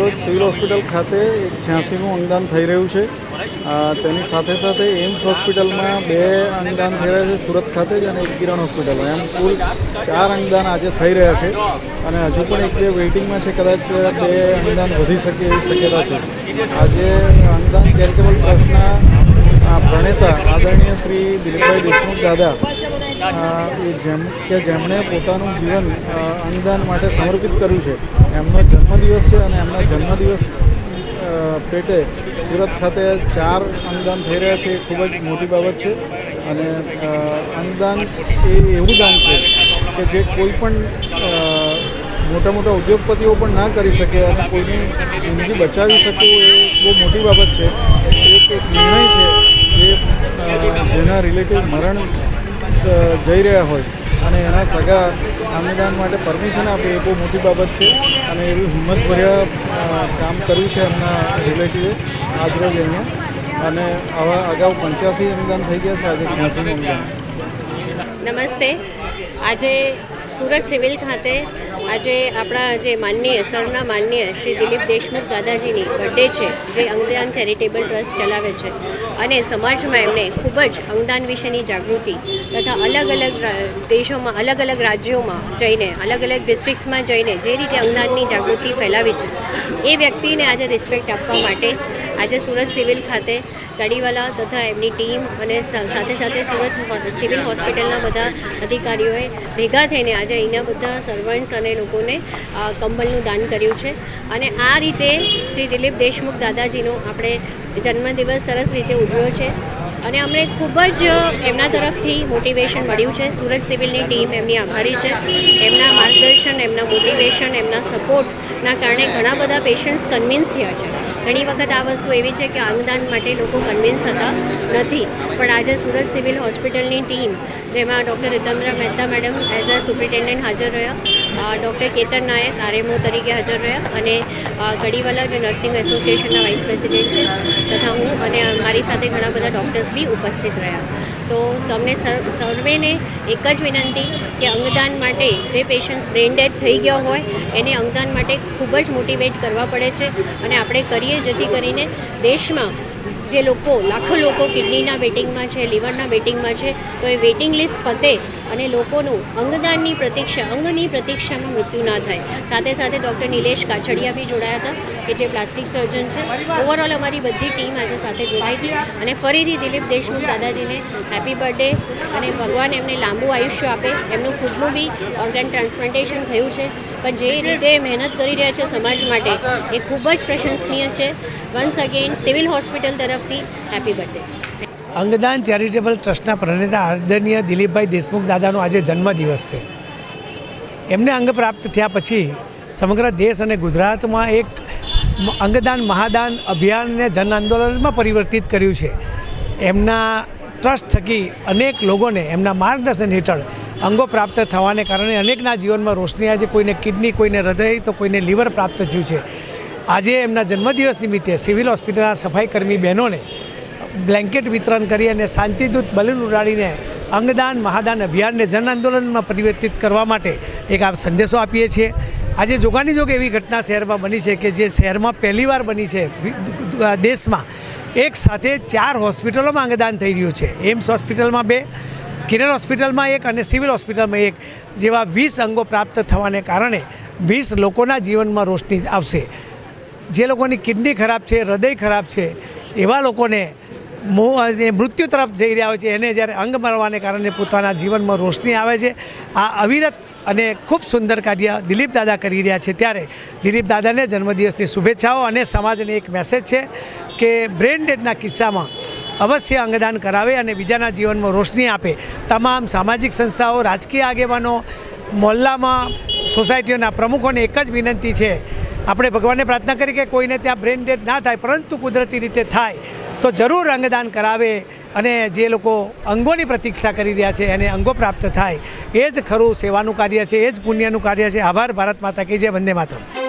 આજરોજ civil hospital ખાતે એક છ્યાસીનું અંગદાન થઈ રહ્યું છે. તેની સાથે સાથે એમ્સ હોસ્પિટલમાં બે અંગદાન થઈ રહ્યા છે, સુરત ખાતે જ અને એક કિરણ હોસ્પિટલમાં. એમ કુલ ચાર અંગદાન આજે થઈ રહ્યા છે અને હજુ પણ એક બે વેઇટિંગમાં છે, કદાચ બે અંગદાન વધી શકે એવી શક્યતા છે. આજે અંગદાન ચેરિટેબલ ટ્રસ્ટના પ્રણેતા આદરણીય શ્રી દિલીપભાઈ દેશમુખ દાદા એ જેમ કે જેમણે પોતાનું જીવન અંગદાન માટે સમર્પિત કર્યું છે, એમનો જન્મદિવસ છે અને એમના જન્મદિવસ પેટે સુરત ખાતે ચાર અંગદાન થઈ રહ્યા છે, એ ખૂબ જ મોટી બાબત છે. અને અંગદાન એ એવું દાન છે કે જે કોઈ પણ મોટા મોટા ઉદ્યોગપતિઓ પણ ના કરી શકે અને કોઈની જિંદગી બચાવી શકવું એ બહુ મોટી બાબત છે. એક એક નિર્ણય છે જે જેના રિલેટિવ મરણ જઈ રહ્યા હોય અને એના સગા અંગદાન માટે પરમિશન આપે એ બહુ મોટી બાબત છે અને એવી હિંમતભર્યા કામ કર્યું છે એમના રિલેટિવે આજરોજ અહીંયા અને આવા અગાઉ પંચ્યાસી અનુદાન થઈ ગયા છે, આજે છ્યાસી અનુદાન. નમસ્તે. આજે સુરત સિવિલ ખાતે આજે આપણા જે માનનીય સરના માનનીય શ્રી દિલીપ દેશમુખ દાદાજીની બર્થડે છે, જે અંગદાન ચેરિટેબલ ટ્રસ્ટ ચલાવે છે અને સમાજમાં એમને ખૂબ જ અંગદાન વિશેની જાગૃતિ તથા અલગ અલગ દેશોમાં અલગ અલગ રાજ્યોમાં જઈને, અલગ અલગ ડિસ્ટ્રિક્ટ્સમાં જઈને જે રીતે અંગદાનની જાગૃતિ ફેલાવી છે, એ વ્યક્તિને આજે રિસ્પેક્ટ આપવા માટે આજે સુરત સિવિલ ખાતે ગાડીવાલા તથા એમની ટીમ અને સાથે સાથે સુરત સિવિલ હોસ્પિટલના બધા અધિકારીઓએ ભેગા થઈને આજે અહીંના બધા સર્વન્ટ્સ અને લોકોને કંબલનું દાન કર્યું છે. અને આ રીતે શ્રી દિલીપ દેશમુખ દાદાજીનો આપણે જન્મદિવસ સરસ રીતે ઉજવ્યો છે. અને અમને ખૂબ જ એમના તરફથી મોટિવેશન મળ્યું છે. સુરત સિવિલની ટીમ એમની આભારી છે. એમના માર્ગદર્શન, એમના મોટિવેશન એમના સપોર્ટના કારણે ઘણા બધા પેશન્ટ્સ કન્વિન્સ થયા છે. ઘણી વખત આ વસ્તુ એવી છે કે અંગદાન માટે લોકો કન્વિન્સ હતા નથી. પણ આજે સુરત સિવિલ હોસ્પિટલની ટીમ જેમાં doctor રિતમ્ર Mehta madam as a superintendent હાજર રહ્યા ડૉક્ટર કેતન નાયક આરએમઓ તરીકે હાજર રહ્યા અને અ, જે નર્સિંગ એસોસિએશનના વાઇસ પ્રેસિડેન્ટ છે તથા હું અને મારી સાથે ઘણા બધા ડૉક્ટર્સ બી ઉપસ્થિત રહ્યા. તો તમને સર્વેને એક જ વિનંતી કે અંગદાન માટે જે પેશન્ટ્સ બ્રેન ડેડ થઈ ગયા હોય, એને અંગદાન માટે ખૂબ જ મોટિવેટ કરવા પડે છે. અને આપણે કરીએ જેથી કરીને દેશમાં જે લોકો, લાખો લોકો કિડનીના વેટિંગમાં છે, લીવરના વેટિંગમાં છે, તો એ વેટિંગ લિસ્ટ પતે અને લોકોનું અંગદાનની પ્રતીક્ષા, અંગની પ્રતીક્ષામાં મૃત્યુ ના થાય. સાથે સાથે ડૉક્ટર નિલેશ કાછડિયા બી જોડાયા હતા, કે જે પ્લાસ્ટિક સર્જન છે. ઓવરઓલ અમારી બધી ટીમ આજે સાથે જોડાઈ હતી અને ફરીથી દિલીપ દેશમુખ દાદાજીને હેપી બર્થડે અને ભગવાન એમને લાંબુ આયુષ્ય આપે. એમનું ખુદનું બી ઓર્ગન ટ્રાન્સપ્લાન્ટેશન થયું છે. પણ જે રીતે મહેનત કરી રહ્યા છે સમાજ માટે, એ ખૂબ જ પ્રશંસનીય છે. વન્સ અગેન સિવિલ હોસ્પિટલ તરફથી હેપી બર્થડે અંગદાન ચેરિટેબલ ટ્રસ્ટના પ્રણેતા આદરણીય દિલીપભાઈ દેશમુખ દાદાનો આજે જન્મદિવસ છે. એમને અંગ પ્રાપ્ત થયા પછી સમગ્ર દેશ અને ગુજરાતમાં એક અંગદાન મહાદાન અભિયાનને જન આંદોલનમાં પરિવર્તિત કર્યું છે. એમના ટ્રસ્ટ થકી અનેક લોકોને એમના માર્ગદર્શન હેઠળ અંગો પ્રાપ્ત થવાને કારણે અનેકના જીવનમાં રોશની આજે કોઈને કિડની, કોઈને હૃદય, તો કોઈને લીવર પ્રાપ્ત થયું છે. આજે એમના જન્મદિવસ નિમિત્તે સિવિલ હોસ્પિટલના સફાઈકર્મી બહેનોને બ્લેન્કેટ વિતરણ કરી અને શાંતિદૂત બલૂન ઉડાડીને અંગદાન, મહાદાન અભિયાનને જન આંદોલનમાં પરિવર્તિત કરવા માટે એક આ સંદેશો આપીએ છીએ. આજે જોગાની જોગ એવી ઘટના શહેરમાં બની છે કે જે શહેરમાં પહેલીવાર બની છે. દેશમાં એક સાથે ચાર હોસ્પિટલોમાં અંગદાન થઈ રહ્યું છે. એમ્સ હોસ્પિટલમાં બે કિરણ હોસ્પિટલમાં એક અને સિવિલ હોસ્પિટલમાં એક જેવા વીસ અંગો પ્રાપ્ત થવાને કારણે વીસ લોકોના જીવનમાં રોશની આવશે. જે લોકોની કિડની ખરાબ છે, હૃદય ખરાબ છે, એવા લોકોને મૃત્યુ તરફ જઈ રહ્યા હોય છે, એને જ્યારે અંગ મળવાને કારણે પોતાના જીવનમાં રોશની આવે છે. આ અવિરત અને ખૂબ સુંદર કાર્ય દિલીપ દાદા કરી રહ્યા છે. ત્યારે દિલીપ દાદાને જન્મદિવસની શુભેચ્છાઓ અને સમાજને એક મેસેજ છે કે બ્રેન ડેડના કિસ્સામાં અવશ્ય અંગદાન કરાવે અને બીજાના જીવનમાં રોશની આપે. તમામ સામાજિક સંસ્થાઓ, રાજકીય આગેવાનો મોહલ્લામાં સોસાયટીઓના પ્રમુખોને એક જ વિનંતી છે. આપણે ભગવાનને પ્રાર્થના કરી કે કોઈને ત્યાં બ્રેન ડેડ ના થાય, પરંતુ કુદરતી રીતે થાય. તો જરૂર અંગદાન કરાવે અને જે લોકો અંગોની પ્રતીક્ષા કરી રહ્યા છે, એને અંગો પ્રાપ્ત થાય. એ જ ખરું સેવાનું કાર્ય છે, એ જ પુણ્યનું કાર્ય છે. આભાર, ભારત માતા કે જે વંદે માતરમ.